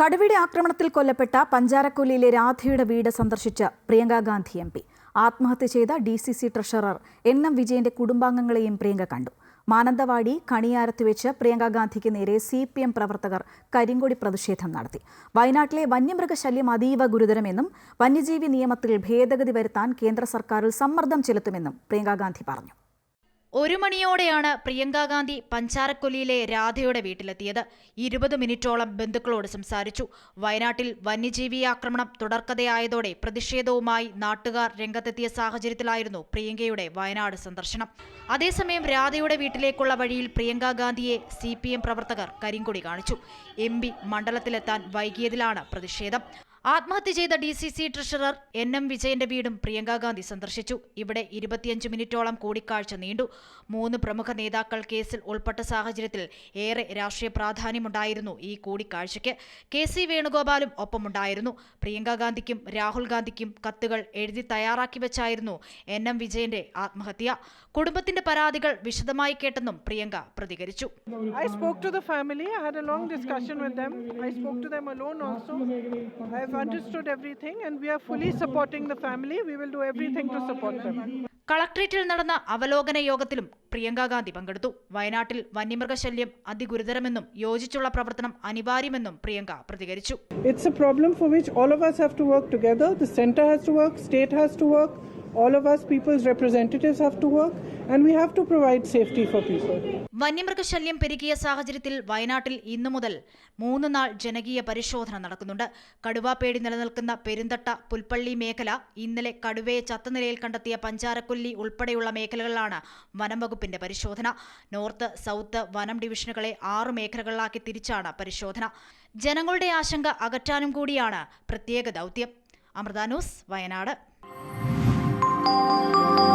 കടുവയുടെ ആക്രമണത്തിൽ കൊല്ലപ്പെട്ട പഞ്ചാരക്കൊല്ലിയിലെ രാധയുടെ വീട് സന്ദർശിച്ച പ്രിയങ്ക ഗാന്ധി എം പി. ആത്മഹത്യ ചെയ്ത D C C treasurer N M വിജയന്റെ കുടുംബാംഗങ്ങളെയും പ്രിയങ്ക കണ്ടു. മാനന്തവാടി കണിയാരത്ത് വെച്ച് പ്രിയങ്ക ഗാന്ധിക്ക് നേരെ സി പി എം പ്രവർത്തകർ കരിങ്കൊടി പ്രതിഷേധം നടത്തി. വയനാട്ടിലെ വന്യമൃഗശല്യം അതീവ ഗുരുതരമെന്നും വന്യജീവി നിയമത്തിൽ ഭേദഗതി വരുത്താൻ കേന്ദ്ര സർക്കാരിൽ സമ്മർദ്ദം ചെലുത്തുമെന്നും പ്രിയങ്ക ഗാന്ധി പറഞ്ഞു. ഒരു മണിയോടെയാണ് പ്രിയങ്ക ഗാന്ധി പഞ്ചാരക്കൊല്ലിയിലെ രാധയുടെ വീട്ടിലെത്തിയത്. ഇരുപത് മിനിറ്റോളം ബന്ധുക്കളോട് സംസാരിച്ചു. വയനാട്ടിൽ വന്യജീവി ആക്രമണം തുടർക്കഥയായതോടെ പ്രതിഷേധവുമായി നാട്ടുകാർ രംഗത്തെത്തിയ സാഹചര്യത്തിലായിരുന്നു പ്രിയങ്കയുടെ വയനാട് സന്ദർശനം. അതേസമയം രാധയുടെ വീട്ടിലേക്കുള്ള വഴിയിൽ പ്രിയങ്ക ഗാന്ധിയെ സി പ്രവർത്തകർ കരിങ്കൊടി കാണിച്ചു. എം മണ്ഡലത്തിലെത്താൻ വൈകിയതിലാണ് പ്രതിഷേധം. ആത്മഹത്യ ചെയ്ത D C C treasurer N M വിജയന്റെ വീടും പ്രിയങ്കാഗാന്ധി സന്ദർശിച്ചു ഇവിടെ ഇരുപത്തിയഞ്ച് മിനിറ്റോളം കൂടിക്കാഴ്ച നീണ്ടു മൂന്ന് പ്രമുഖ നേതാക്കൾ കേസിൽ ഉൾപ്പെട്ട സാഹചര്യത്തിൽ ഏറെ രാഷ്ട്രീയ പ്രാധാന്യമുണ്ടായിരുന്നു ഈ കൂടിക്കാഴ്ചയ്ക്ക് കെ സി വേണുഗോപാലും ഒപ്പമുണ്ടായിരുന്നു പ്രിയങ്കാ ഗാന്ധിക്കും രാഹുൽ ഗാന്ധിക്കും കത്തുകൾ എഴുതി തയ്യാറാക്കി വെച്ചായിരുന്നു എൻ എം വിജയന്റെ ആത്മഹത്യ കുടുംബത്തിന്റെ പരാതികൾ വിശദമായി കേട്ടെന്നും പ്രിയങ്ക പ്രതികരിച്ചു I spoke to the family. I had a long discussion with them. I spoke to them alone also. I have understood everything, and we are fully supporting the family. We will do everything to support them. കളക്ട്രേറ്റിൽ നടന്ന അവലോകന യോഗത്തിലും പ്രിയങ്ക ഗാന്ധി പങ്കെടുത്തു വയനാട്ടിൽ വന്യമൃഗശല്യം അതിഗുരുതരമെന്നും യോജിച്ചുള്ള പ്രവർത്തനം അനിവാര്യമെന്നും പ്രിയങ്ക പ്രതികരിച്ചു It's a problem for which all of us have to work together. The center has to work, state has to work, all of us, people's representatives, have to work, and we have to provide safety for people. വന്യമൃഗശല്യം പെരുകിയ സാഹചര്യത്തിൽ വയനാട്ടിൽ ഇന്നു മുതൽ മൂന്ന് നാൾ ജനകീയ പരിശോധന നടക്കുന്നുണ്ട്. കടുവാപ്പേടി നിലനിൽക്കുന്ന പെരുന്തട്ട പുൽപ്പള്ളി മേഖല ഇന്നലെ കടുവയെ ചത്തനിലയിൽ കണ്ടെത്തിയ പഞ്ചാരക്കൊല്ലി ഉൾപ്പെടെയുള്ള മേഖലകളിലാണ് വനം വകുപ്പിന്റെ പരിശോധന. നോർത്ത് സൗത്ത് വനം ഡിവിഷനുകളെ ആറു മേഖലകളിലാക്കി തിരിച്ചാണ് പരിശോധന. ജനങ്ങളുടെ ആശങ്ക അകറ്റാനും കൂടിയാണ് പ്രത്യേക ദൗത്യം. അമൃതാനൂസ് ന്യൂസ് Thank you.